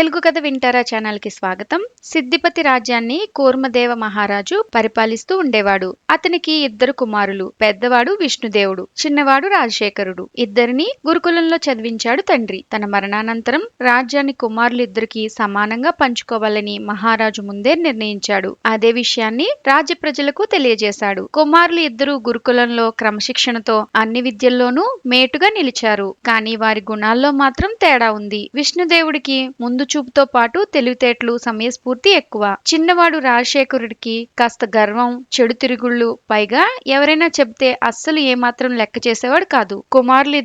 తెలుగు కథ వింటారా ఛానల్కి స్వాగతం. సిద్దిపతి రాజ్యాన్ని కూర్మదేవ మహారాజు పరిపాలిస్తూ ఉండేవాడు. అతనికి ఇద్దరు కుమారులు పెద్దవాడు విష్ణుదేవుడు చిన్నవాడు రాజశేఖరుడు. ఇద్దరిని గురుకులంలో చదివించాడు తండ్రి. తన మరణానంతరం రాజ్యాన్ని కుమారులు ఇద్దరికి సమానంగా పంచుకోవాలని మహారాజు ముందే నిర్ణయించాడు. అదే విషయాన్ని రాజ్య ప్రజలకు తెలియజేశాడు. కుమారులు ఇద్దరు గురుకులంలో క్రమశిక్షణతో అన్ని విద్యల్లోనూ మేటుగా నిలిచారు. కానీ వారి గుణాల్లో మాత్రం తేడా ఉంది. విష్ణుదేవుడికి ముందు చూపుతో పాటు తెలివితేటలు సమయస్ఫూర్తి ఎక్కువ. చిన్నవాడు రాజశేఖరుడికి కాస్త గర్వం చెడు తిరుగుళ్ళు. పైగా ఎవరైనా చెబితే అస్సలు ఏమాత్రం లెక్క చేసేవాడు కాదు. కుమారులు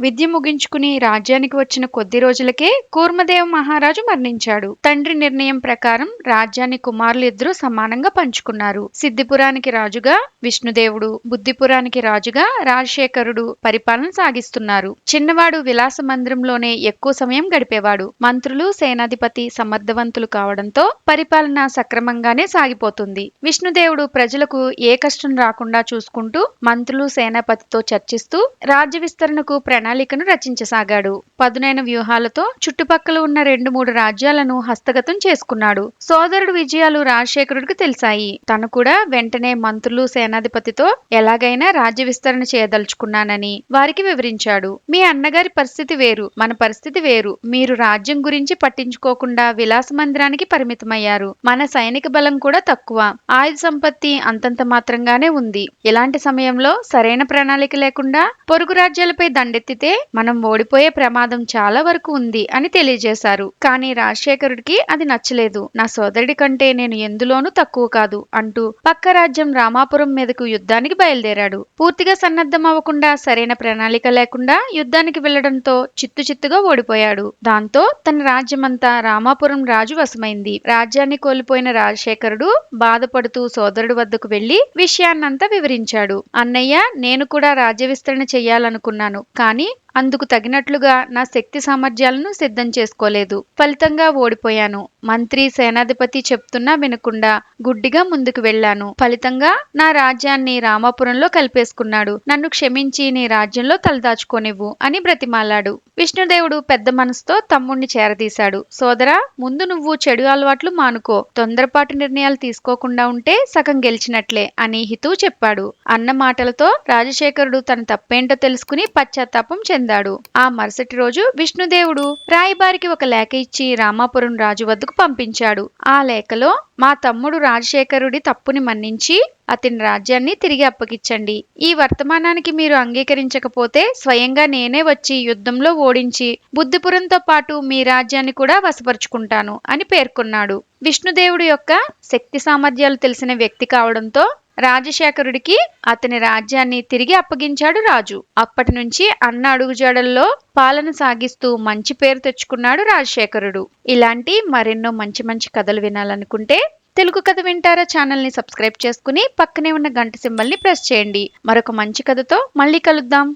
విద్య ముగించుకుని రాజ్యానికి వచ్చిన కొద్ది రోజులకే కూర్మదేవ మహారాజు మరణించాడు. తండ్రి నిర్ణయం ప్రకారం రాజ్యాన్ని కుమారులు సమానంగా పంచుకున్నారు. సిద్ధిపురానికి రాజుగా విష్ణుదేవుడు బుద్ధిపురానికి రాజుగా రాజశేఖరుడు పరిపాలన సాగిస్తున్నారు. చిన్నవాడు విలాస మందిరంలోనే ఎక్కువ సమయం గడిపేవాడు. మంత్రులు సేనాధిపతి సమర్థవంతులు కావడంతో పరిపాలన సక్రమంగానే సాగిపోతుంది. విష్ణుదేవుడు ప్రజలకు ఏ కష్టం రాకుండా చూసుకుంటూ మంత్రులు సేనాపతితో చర్చిస్తూ రాజ్య విస్తరణకు ప్రణాళికను రచించసాగాడు. పదునైన వ్యూహాలతో చుట్టుపక్కల ఉన్న రెండు మూడు రాజ్యాలను హస్తగతం చేసుకున్నాడు. సోదరుడు విజయాలు రాజశేఖరుడికి తెలిసాయి. తను కూడా వెంటనే మంత్రులు సేనాధిపతితో ఎలాగైనా రాజ్య విస్తరణ చేయదలుచుకున్నానని వారికి వివరించాడు. మీ అన్నగారి పరిస్థితి వేరు మన పరిస్థితి వేరు. మీరు రాజ్యం గురించి పట్టించుకోకుండా విలాస మందిరానికి పరిమితమయ్యారు. మన సైనిక బలం కూడా తక్కువ. ఆయుధ సంపత్తి అంతంత మాత్రంగానే ఉంది. ఇలాంటి సమయంలో సరైన ప్రణాళిక లేకుండా పొరుగు రాజ్యాలపై దండెత్తితే మనం ఓడిపోయే ప్రమాదం చాలా వరకు ఉంది అని తెలియజేశారు. కానీ రాజశేఖరుడికి అది నచ్చలేదు. నా సోదరుడి కంటే నేను ఎందులోనూ తక్కువ కాదు అంటూ పక్క రాజ్యం రామాపురం మీదకు యుద్ధానికి బయలుదేరాడు. పూర్తిగా సన్నద్ధం అవ్వకుండా సరైన ప్రణాళిక లేకుండా యుద్ధానికి వెళ్ళడంతో చిత్తు చిత్తుగా ఓడిపోయాడు. దాంతో తన రాజ్యం రాజ్యమంతా రామాపురం రాజు వశమైంది రాజ్యాన్ని కోల్పోయిన రాజశేఖరుడు బాధపడుతూ సోదరుడు వద్దకు వెళ్ళి విషయాన్నంతా వివరించాడు. అన్నయ్య నేను కూడా రాజ్య విస్తరణ చెయ్యాలనుకున్నాను. కానీ అందుకు తగినట్లుగా నా శక్తి సామర్థ్యాలను సిద్ధం చేసుకోలేదు. ఫలితంగా ఓడిపోయాను. మంత్రి సేనాధిపతి చెప్తున్నా వినకుండా గుడ్డిగా ముందుకు వెళ్ళాను. ఫలితంగా నా రాజ్యాన్ని రామాపురంలో కలిపేసుకున్నాడు. నన్ను క్షమించి నీ రాజ్యంలో తలదాచుకోనివ్వు అని బ్రతిమాలాడు. విష్ణుదేవుడు పెద్ద మనసుతో తమ్ముణ్ణి చేరదీశాడు. సోదరా ముందు నువ్వు చెడు అలవాట్లు మానుకో. తొందరపాటు నిర్ణయాలు తీసుకోకుండా ఉంటే సగం గెలిచినట్లే అని హితువు చెప్పాడు. అన్న మాటలతో రాజశేఖరుడు తన తప్పేంటో తెలుసుకుని పశ్చాత్తాపం చెందాడు. ఆ మరుసటి రోజు విష్ణుదేవుడు రాయబారికి ఒక లేఖ ఇచ్చి రామాపురం రాజు వద్దకు పంపించాడు. ఆ లేఖలో మా తమ్ముడు రాజశేఖరుడి తప్పుని మన్నించి అతని రాజ్యాన్ని తిరిగి అప్పగించండి. ఈ వర్తమానానికి మీరు అంగీకరించకపోతే స్వయంగా నేనే వచ్చి యుద్ధంలో ఓడించి బుద్ధిపురంతో పాటు మీ రాజ్యాన్ని కూడా వశపరుచుకుంటాను అని పేర్కొన్నాడు. విష్ణుదేవుడు యొక్క శక్తి సామర్థ్యాలు తెలిసిన వ్యక్తి కావడంతో రాజశేఖరుడికి అతని రాజ్యాన్ని తిరిగి అప్పగించాడు రాజు. అప్పటి నుంచి అన్న అడుగుజాడల్లో పాలన సాగిస్తూ మంచి పేరు తెచ్చుకున్నాడు రాజశేఖరుడు. ఇలాంటి మరెన్నో మంచి మంచి కథలు వినాలనుకుంటే తెలుగు కథ వింటారా ఛానల్ని సబ్స్క్రైబ్ చేసుకుని పక్కనే ఉన్న గంట సింబల్ని ప్రెస్ చేయండి. మరొక మంచి కథతో మళ్ళీ కలుద్దాం.